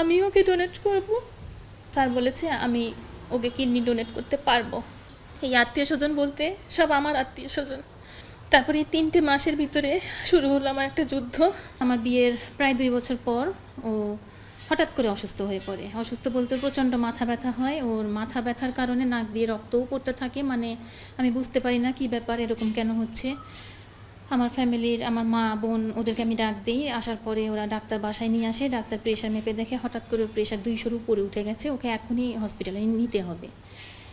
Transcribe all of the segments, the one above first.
আমি ওকে ডোনেট করব। স্যার বলেছে আমি ওকে কিডনি ডোনেট করতে পারব। এই আত্মীয় স্বজন বলতে সব আমার আত্মীয় স্বজন। তারপরে এই তিনটে মাসের ভিতরে শুরু হলো আমার একটা যুদ্ধ। আমার বিয়ের প্রায় দুই বছর পর ও হঠাৎ করে অসুস্থ হয়ে পড়ে। অসুস্থ বলতে প্রচণ্ড মাথা ব্যথা হয়। ওর মাথা ব্যথার কারণে নাক দিয়ে রক্তও পড়তে থাকে। মানে আমি বুঝতে পারি না কি ব্যাপার, এরকম কেন হচ্ছে। আমার ফ্যামিলির, আমার মা, বোন ওদেরকে আমি ডাক দিই। আসার পরে ওরা ডাক্তার বাসায় নিয়ে আসে। ডাক্তার প্রেশার মেপে দেখে হঠাৎ করে ওর প্রেশার দুইশোর উপরে উঠে গেছে। ওকে এখনই হসপিটালে নিতে হবে।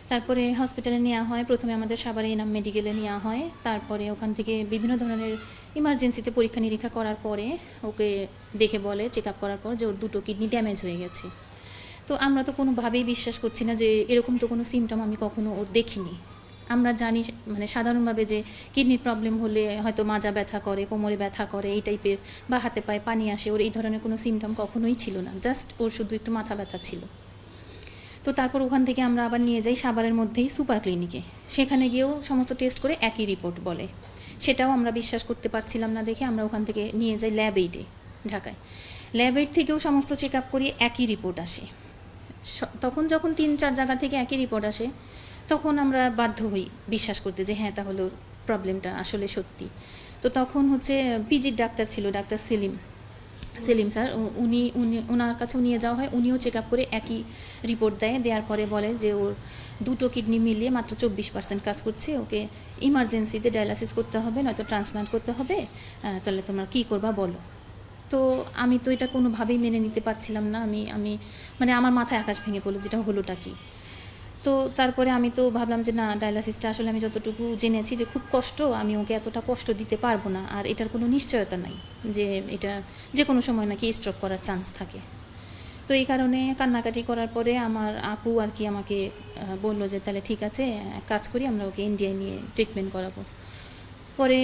তারপরে হসপিটালে নেওয়া হয়। প্রথমে আমাদের সাভারে এনাম মেডিকেলে নেওয়া হয়। তারপরে ওখান থেকে বিভিন্ন ধরনের ইমার্জেন্সিতে পরীক্ষা নিরীক্ষা করার পরে ওকে দেখে বলে চেক আপ করার পর যে ওর দুটো কিডনি ড্যামেজ হয়ে গেছে। তো আমরা তো কোনোভাবেই বিশ্বাস করছি না যে এরকম তো কোনো সিমটম আমি কখনো ওর দেখিনি। আমরা জানি মানে সাধারণভাবে যে কিডনির প্রবলেম হলে হয়তো মাজা ব্যথা করে, কোমরে ব্যথা করে, এই টাইপের বা হাতে পায়ে পানি আসে, ওর এই ধরনের কোনো সিমটম কখনোই ছিল না। জাস্ট ওর শুধু একটু মাথা ব্যথা ছিল। তো তারপর ওখান থেকে আমরা আবার নিয়ে যাই সাভারের মধ্যেই সুপার ক্লিনিকে সেখানে গিয়েও সমস্ত টেস্ট করে একই রিপোর্ট বলে। সেটাও আমরা বিশ্বাস করতে পারছিলাম না দেখে আমরা ওখান থেকে নিয়ে যাই ল্যাব এইটে ঢাকায়। ল্যাব এইট থেকেও সমস্ত চেক আপ করি একই রিপোর্ট আসে। তখন যখন তিন চার জায়গা থেকে একই রিপোর্ট আসে তখন আমরা বাধ্য হই বিশ্বাস করতে যে হ্যাঁ তাহলে প্রবলেমটা আসলে সত্যি। তো তখন হচ্ছে পিজির ডাক্তার ছিল, ডাক্তার সেলিম। সেলিম স্যার উনি উনি ওনার কাছেও নিয়ে যাওয়া হয়, উনিও চেক আপ করে একই রিপোর্ট দেয়। দেওয়ার পরে বলে যে ওর দুটো কিডনি মিলিয়ে মাত্র চব্বিশ পার্সেন্ট কাজ করছে, ওকে ইমার্জেন্সিতে ডায়ালাসিস করতে হবে, নয়তো ট্রান্সপ্লান্ট করতে হবে। তাহলে তোমরা কী করবা বলো। তো আমি তো এটা কোনোভাবেই মেনে নিতে পারছিলাম না। আমি আমি মানে আমার মাথায় আকাশ ভেঙে পড়ল, যেটা হলোটা কি? তো তারপরে আমি তো ভাবলাম যে না ডায়ালাসিসটা আসলে আমি যতটুকু জেনেছি যে খুব কষ্ট, আমি ওকে এতটা কষ্ট দিতে পারব না। আর এটার কোনো নিশ্চয়তা নাই যে এটা যে কোনো সময় নাকি স্ট্রোক করার চান্স থাকে। তো এই কারণে কান্নাকাটি করার পরে আমার আপু আর কি আমাকে বলল যে, তাহলে ঠিক আছে কাজ করি, আমরা ওকে ইন্ডিয়ায় নিয়ে ট্রিটমেন্ট করাবো। পরে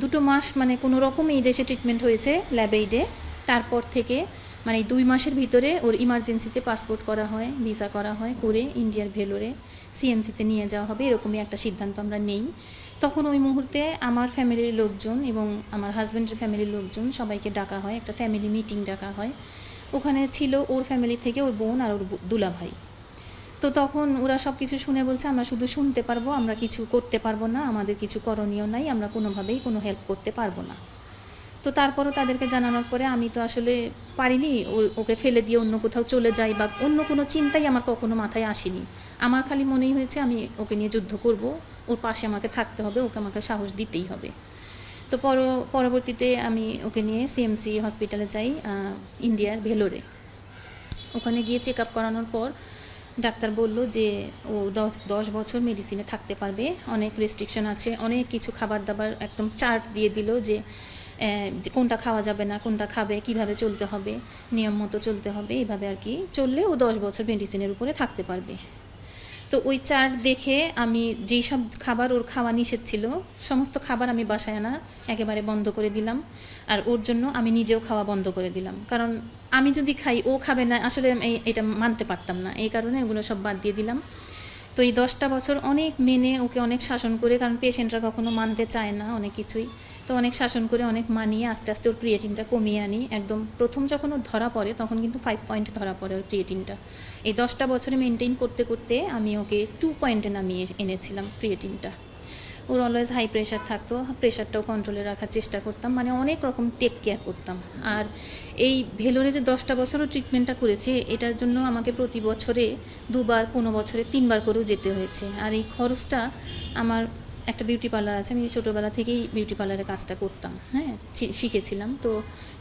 দুটো মাস মানে কোনো রকমই দেশে ট্রিটমেন্ট হয়েছে ল্যাবেইডে তারপর থেকে মানে দুই মাসের ভিতরে ওর ইমার্জেন্সিতে পাসপোর্ট করা হয় ভিসা করা হয়, করে ইন্ডিয়ার ভেলোরে সিএমসিতে নিয়ে যাওয়া হবে, এরকমই একটা সিদ্ধান্ত আমরা নেই। তখন ওই মুহূর্তে আমার ফ্যামিলির লোকজন এবং আমার হাজব্যান্ডের ফ্যামিলির লোকজন সবাইকে ডাকা হয়, একটা ফ্যামিলি মিটিং ডাকা হয়। ওখানে ছিল ওর ফ্যামিলি থেকে ওর বোন আর ওর দুলা ভাই তো তখন ওরা সব কিছু শুনে বলছে, আমরা শুধু শুনতে পারব, আমরা কিছু করতে পারব না, আমাদের কিছু করণীয় নাই, আমরা কোনোভাবেই কোনো হেল্প করতে পারব না। তো তারপরও তাদেরকে জানানোর পরে আমি তো আসলে পারিনি ওকে ফেলে দিয়ে অন্য কোথাও চলে যাই বা অন্য কোনো চিন্তাই আমার কখনো মাথায় আসেনি। আমার খালি মনেই হয়েছে আমি ওকে নিয়ে যুদ্ধ করব, ওর পাশে আমাকে থাকতে হবে, ওকে আমাকে সাহস দিতেই হবে। তো পর, পরবর্তীতে আমি ওকে নিয়ে সিএমসি হসপিটালে যাই ইন্ডিয়ার ভেলোরে। ওখানে গিয়ে চেক আপ করানোর পর ডাক্তার বলল যে ও দশ দশ বছর মেডিসিনে থাকতে পারবে, অনেক রেস্ট্রিকশন আছে, অনেক কিছু খাবার দাবার একদম চার্ট দিয়ে দিল যে যে কোনটা খাওয়া যাবে না, কোনটা খাবে, কীভাবে চলতে হবে, নিয়ম মতো চলতে হবে, এইভাবে আর কি চললে ও দশ বছর মেডিসিনের উপরে থাকতে পারবে। তো ওই চার্ট দেখে আমি যেই সব খাবার ওর খাওয়া নিষেধ ছিল, সমস্ত খাবার আমি বাসায় আনা একেবারে বন্ধ করে দিলাম। আর ওর জন্য আমি নিজেও খাওয়া বন্ধ করে দিলাম। কারণ আমি যদি খাই, ও খাবে না, আসলে এটা মানতে পারতাম না। এই কারণে ওগুলো সব বাদ দিয়ে দিলাম। তো এই দশটা বছর অনেক মেনে ওকে অনেক শাসন করে, কারণ পেশেন্টরা কখনো মানতে চায় না অনেক কিছুই। তো অনেক শাসন করে অনেক মানিয়ে আস্তে আস্তে ওর ক্রিয়েটিনটা কমিয়ে আনি। একদম প্রথম যখন ওর ধরা পড়ে, তখন কিন্তু ফাইভ পয়েন্ট ধরা পড়ে ওর ক্রিয়েটিনটা এই দশটা বছরে মেনটেন করতে করতে আমি ওকে টু পয়েন্টে নামিয়ে এনেছিলাম ক্রিয়েটিনটা ওর অলওয়েজ হাই প্রেশার থাকতো প্রেশারটাও কন্ট্রোলে রাখার চেষ্টা করতাম মানে অনেক রকম টেক কেয়ার করতাম। আর এই ভেলোরে যে দশটা বছরও ট্রিটমেন্টটা করেছে, এটার জন্য আমাকে প্রতি বছরে দুবার, পনেরো বছরে তিনবার করেও যেতে হয়েছে। আর এই খরচটা আমার একটা বিউটি পার্লার আছে, আমি ছোটোবেলা থেকেই বিউটি পার্লারে কাজটা করতাম হ্যাঁ শিখেছিলাম। তো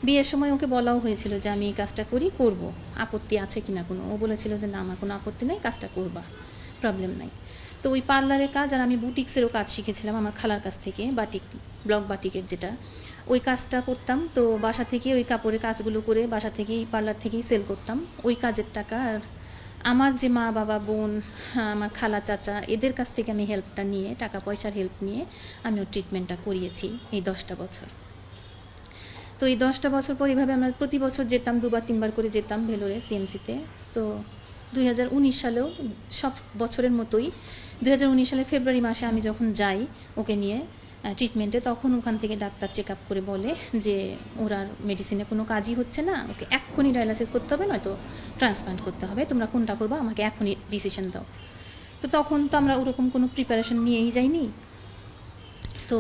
বিয়ের সময় ওকে বলাও হয়েছিল যে, আমি এই কাজটা করি, করব। আপত্তি আছে কিনা কোনো? ও বলেছিল যে, না, আমার কোনো আপত্তি নেই, কাজটা করবা প্রবলেম নাই। তো ওই পার্লারের কাজ, আর আমি বুটিক্সেরও কাজ শিখেছিলাম আমার খালার কাছ থেকে বাটিক ব্লক বাটিকের যেটা। ওই কাজটা করতাম, তো বাসা থেকে ওই কাপড়ের কাজগুলো করে বাসা থেকেই পার্লার থেকেই সেল করতাম। ওই কাজের টাকা আর আমার যে মা বাবা বোন হ্যাঁ, আমার খালা চাচা এদের কাছ থেকে আমি হেল্পটা নিয়ে টাকা পয়সার হেল্প নিয়ে আমি ওর ট্রিটমেন্টটা করিয়েছি এই দশটা বছর। তো এই দশটা বছর পর এইভাবে আমরা প্রতি বছর যেতাম দুবার তিনবার করে যেতাম ভেলোরে সিএমসিতে তো। দুই হাজার উনিশ সালেও সব বছরের মতোই দুই সালের ফেব্রুয়ারি মাসে আমি যখন যাই ওকে নিয়ে ট্রিটমেন্টে তখন ওখান থেকে ডাক্তার চেক আপ করে বলে যে ওর আর মেডিসিনে কোনো কাজই হচ্ছে না, ওকে এক্ষুনি ডায়ালাসিস করতে হবে, নয়তো ট্রান্সপ্লান্ট করতে হবে। তোমরা কোনটা করবা, আমাকে এখনই ডিসিশন দাও। তো তখন তো আমরা ওরকম কোনো প্রিপারেশন নিয়েই যাইনি। তো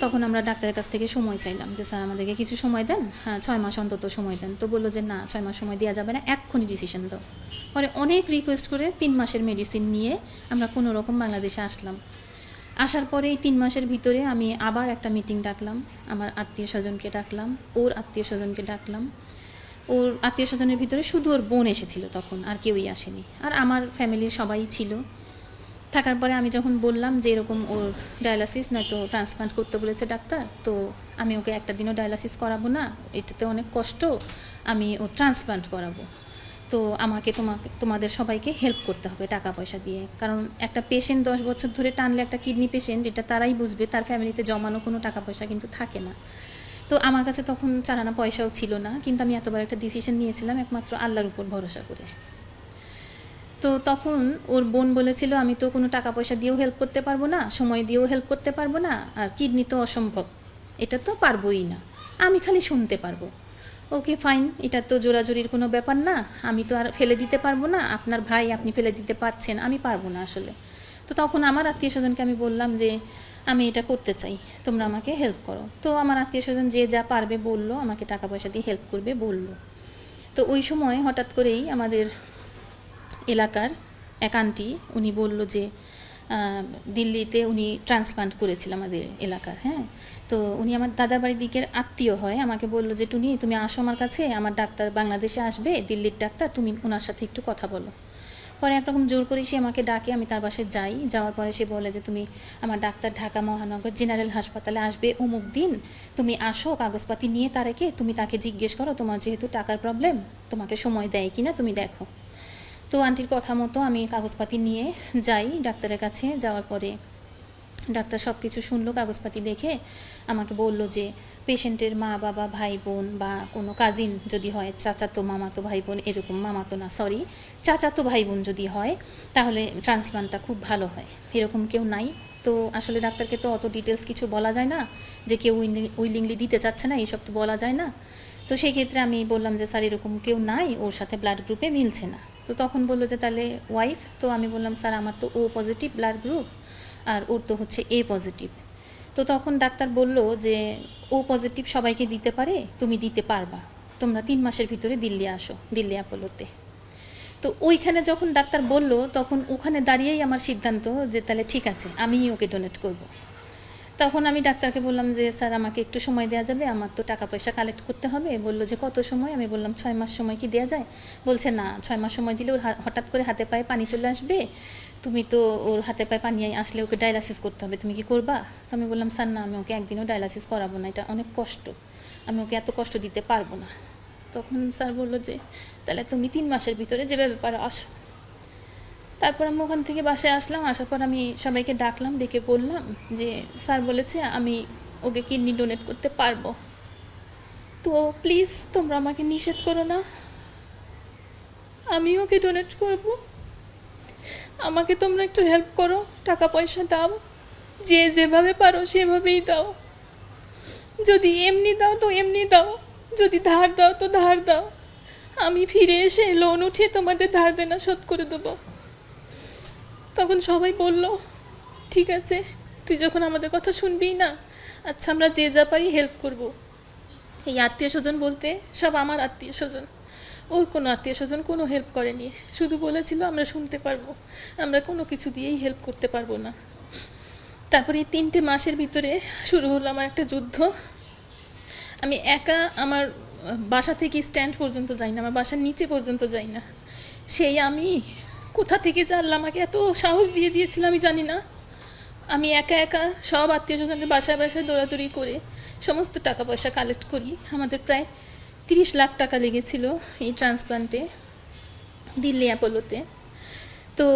তখন আমরা ডাক্তারের কাছ থেকে সময় চাইলাম যে, স্যার, আমাদেরকে কিছু সময় দেন। হ্যাঁ ছয় মাস অন্তত সময় দেন। তো বলল যে, না, ছয় মাস সময় দেওয়া যাবে না, এক্ষুনি ডিসিশন দাও। পরে অনেক রিকোয়েস্ট করে তিন মাসের মেডিসিন নিয়ে আমরা কোনো রকম বাংলাদেশে আসলাম। আসার পরে এই তিন মাসের ভিতরে আমি আবার একটা মিটিং ডাকলাম। আমার আত্মীয় স্বজনকে ডাকলাম, ওর আত্মীয় স্বজনকে ডাকলাম। ওর আত্মীয় স্বজনের ভিতরে শুধু ওর বোন এসেছিল তখন, আর কেউই আসেনি। আর আমার ফ্যামিলির সবাই ছিল। থাকার পরে আমি যখন বললাম যে এরকম ওর ডায়ালাসিস নয়তো ট্রান্সপ্লান্ট করতে বলেছে ডাক্তার, তো আমি ওকে একটা দিনও ডায়ালাসিস করাবো না, এটাতে অনেক কষ্ট, আমি ও ট্রান্সপ্লান্ট করাবো। তো আমাকে তোমাকে, তোমাদের সবাইকে হেল্প করতে হবে টাকা পয়সা দিয়ে। কারণ একটা পেশেন্ট দশ বছর ধরে টানলে একটা কিডনি পেশেন্ট এটা তারাই বুঝবে, তার ফ্যামিলিতে জমানো কোনো টাকা পয়সা কিন্তু থাকে না। তো আমার কাছে তখন চারানা পয়সাও ছিল না, কিন্তু আমি এতবার একটা ডিসিশন নিয়েছিলাম একমাত্র আল্লাহর উপর ভরসা করে। তো তখন ওর বোন বলেছিল, আমি তো কোনো টাকা পয়সা দিয়েও হেল্প করতে পারব না, সময় দিয়েও হেল্প করতে পারব না, আর কিডনি তো অসম্ভব। এটা তো পারবোই না। আমি খালি শুনতে পারব। ওকে ফাইন এটা তো জোরাজোরির কোনো ব্যাপার না। আমি তো আর ফেলে দিতে পারব না। আপনার ভাই আপনি ফেলে দিতে পারছেন। আমি পারব না আসলে। তো তখন আমার আত্মীয় স্বজনকে আমি বললাম যে, আমি এটা করতে চাই। তোমরা আমাকে হেল্প করো। তো আমার আত্মীয় স্বজন যে যা পারবে বলল, আমাকে টাকা পয়সা দিয়ে হেল্প করবে বলল। তো ওই সময় হঠাৎ করেই আমাদের এলাকার এক আন্টি উনি বলল যে দিল্লিতে উনি ট্রান্সপ্লান্ট করেছিল আমাদের এলাকার হ্যাঁ? তো উনি আমার দাদার বাড়ির দিকের আত্মীয় হয়। আমাকে বলল যে, টুনি, তুমি আসো আমার কাছে। আমার ডাক্তার বাংলাদেশে আসবে, দিল্লির ডাক্তার। তুমি ওনার সাথে একটু কথা বলো। পরে একরকম জোর করে সে আমাকে ডাকে, আমি তার বাসায় যাই। যাওয়ার পরে সে বলে যে, তুমি আমার ডাক্তার ঢাকা মহানগর জেনারেল হাসপাতালে আসবে অমুক দিন। তুমি আসো, কাগজপাতি নিয়ে তারেকে তুমি তাকে জিজ্ঞেস করো, তোমার যেহেতু টাকার প্রবলেম তোমাকে সময় দেয় কিনা তুমি দেখো। তো আন্টির কথা মতো আমি কাগজপাতি নিয়ে যাই ডাক্তারের কাছে। যাওয়ার পরে ডাক্তার সব কিছু শুনলো, কাগজপাতি দেখে আমাকে বলল যে পেশেন্টের মা বাবা ভাই বোন বা কোনো কাজিন যদি হয়, চাচাতো, মামাতো ভাই বোন এরকম, মামাতো না সরি চাচাতো ভাই বোন যদি হয়, তাহলে ট্রান্সপ্লান্টটা খুব ভালো হয়। এরকম কেউ নাই। তো আসলে ডাক্তারকে তো অত ডিটেলস কিছু বলা যায় না, যে কেউ উইলিংলি দিতে চাচ্ছে না, এইসব তো বলা যায় না। তো সেই ক্ষেত্রে আমি বললাম যে, স্যার, এরকম কেউ নাই, ওর সাথে ব্লাড গ্রুপে মিলছে না। তো তখন বলল যে, তাহলে ওয়াইফ তো আমি বললাম, স্যার, আমার তো ও পজিটিভ ব্লাড গ্রুপ আর ওর তো হচ্ছে এ পজিটিভ তো তখন ডাক্তার বলল যে, ও পজিটিভ সবাইকে দিতে পারে, তুমি দিতে পারবা। তোমরা তিন মাসের ভিতরে দিল্লি আসো, দিল্লি অ্যাপোলোতে তো ওইখানে যখন ডাক্তার বলল, তখন ওখানে দাঁড়িয়েই আমার সিদ্ধান্ত যে, তাহলে ঠিক আছে, আমিই ওকে ডোনেট করব। তখন আমি ডাক্তারকে বললাম যে, স্যার, আমাকে একটু সময় দেওয়া যাবে। আমার তো টাকা পয়সা কালেক্ট করতে হবে। বলল যে, কত সময়? আমি বললাম, ছয় মাস সময় কি দেওয়া যায়? বলছে, না, ছয় মাস সময় দিলে ওর হঠাৎ করে হাতে পায়ে পানি চলে আসবে। তুমি তো ওর হাতে পায়ে পানি আসলে ওকে ডায়ালাসিস করতে হবে। তুমি কি করবা? তো আমি বললাম, স্যার, না, আমি ওকে একদিনও ডায়ালাসিস করাবো না। এটা অনেক কষ্ট। আমি ওকে এত কষ্ট দিতে পারব না। তখন স্যার বলল যে, তাহলে তুমি তিন মাসের ভিতরে যেভাবে পারো, আসো। তারপর আমি ওখান থেকে বাসায় আসলাম, আসার পর আমি সবাইকে ডাকলাম, ডেকে বললাম যে, স্যার বলেছে আমি ওকে কিডনি ডোনেট করতে পারব। তো প্লিজ তোমরা আমাকে নিষেধ করো না। আমি ওকে ডোনেট করব। আমাকে তোমরা একটু হেল্প করো, টাকা পয়সা দাও, যে যেভাবে পারো সেভাবেই দাও। যদি এমনি দাও তো এমনি দাও, যদি ধার দাও তো ধার দাও। আমি ফিরে এসে লোন উঠিয়ে তোমাদের ধার দেনা শোধ করে দেবো। তখন সবাই বলল, ঠিক আছে, তুই যখন আমাদের কথা শুনবি না আচ্ছা আমরা যে যা পারি হেল্প করব। এই আত্মীয় স্বজন বলতে সব আমার আত্মীয় স্বজন। ওর কোনো আত্মীয় স্বজন কোনো হেল্প করেনি। শুধু বলেছিল, আমরা শুনতে পারব। আমরা কোনো কিছু দিয়েই হেল্প করতে পারব না। তারপরে এই তিনটে মাসের ভিতরে শুরু হলো আমার একটা যুদ্ধ। আমি একা আমার বাসা থেকে স্ট্যান্ড পর্যন্ত যাই না, আমার বাসার নিচে পর্যন্ত যাই না। সেই আমি কোথা থেকে জানলাম? আমাকে এত সাহস দিয়ে দিয়েছিল, আমি জানি না। আমি একা একা সব আত্মীয় স্বজনের বাসায় বাসায় দৌড়াদৌড়ি করে সমস্ত টাকা পয়সা কালেক্ট করি। আমাদের প্রায় তিরিশ লাখ টাকা লেগেছিল এই ট্রান্সপ্লান্টে দিল্লি অ্যাপোলোতে। তো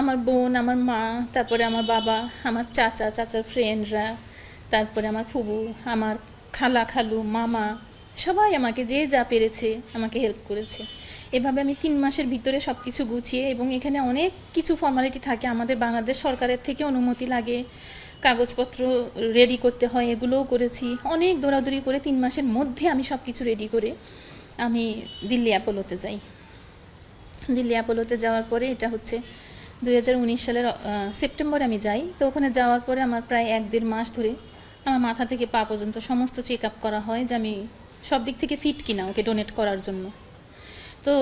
আমার বোন, আমার মা, তারপরে আমার বাবা, আমার চাচা, চাচার ফ্রেন্ডরা তারপরে আমার ফুবু, আমার খালা, খালু, মামা, সবাই আমাকে যে যা পেরেছে আমাকে হেল্প করেছে। এভাবে আমি তিন মাসের ভিতরে সব কিছু গুছিয়ে এবং এখানে অনেক কিছু ফর্মালিটি থাকে। আমাদের বাংলাদেশ সরকারের থেকে অনুমতি লাগে, কাগজপত্র রেডি করতে হয়, এগুলোও করেছি। অনেক দৌড়াদৌড়ি করে তিন মাসের মধ্যে আমি সব কিছু রেডি করে আমি দিল্লি অ্যাপোলোতে যাই। দিল্লি অ্যাপোলোতে যাওয়ার পরে এটা হচ্ছে দু হাজার উনিশ সালের সেপ্টেম্বরে আমি যাই। তো ওখানে যাওয়ার পরে আমার প্রায় এক দেড় মাস ধরে আমার মাথা থেকে পা পর্যন্ত সমস্ত চেক আপ করা হয় যে আমি সব দিক থেকে ফিট কিনা ওকে ডোনেট করার জন্য। তো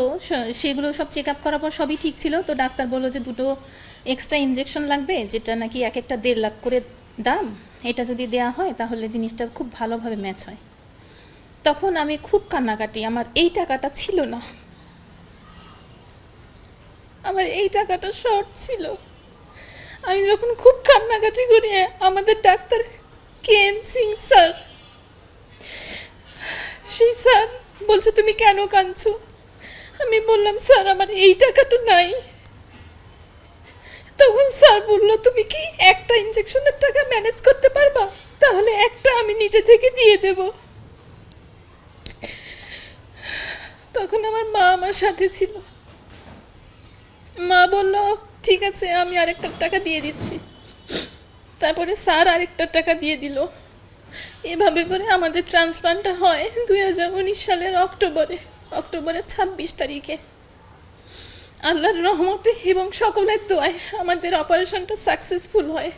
সেগুলো সব চেক আপ করার পর সবই ঠিক ছিল। তো ডাক্তার বলল যে দুটো এক্সট্রা ইনজেকশন লাগবে, যেটা নাকি এক একটা দেড় লাখ করে দাম। এটা যদি দেয়া হয় তাহলে জিনিসটা খুব ভালোভাবে ম্যাচ হয়। তখন আমি খুব কান্নাকাটি, আমার এই টাকাটা ছিল না। আমার এই টাকাটা শর্ট ছিল। আমি যখন খুব কান্নাকাটি করি, আমাদের ডাক্তার কেন সিং স্যার, সেই স্যার বলছে, তুমি কেন কাঁদছো? আমি বললাম, স্যার, আমার এই টাকাটা নাই। তখন স্যার বলল, তুমি কি একটা ইনজেকশনের টাকা ম্যানেজ করতে পারবা? তাহলে একটা আমি নিজে থেকে দিয়ে দেব। তখন আমার মা আমার সাথে ছিল। মা বলল, ঠিক আছে, আমি আরেকটা টাকা দিয়ে দিচ্ছি। তারপরে স্যার আরেকটা টাকা দিয়ে দিল। এভাবে করে আমাদের ট্রান্সপ্লান্টটা হয় দুই হাজার উনিশ সালের অক্টোবরে। অক্টোবরের ছাব্বিশ তারিখে। আল্লাহর রহমতে এবং সকলের দোয়ায় আমাদের অপারেশনটা সাকসেসফুল হয়।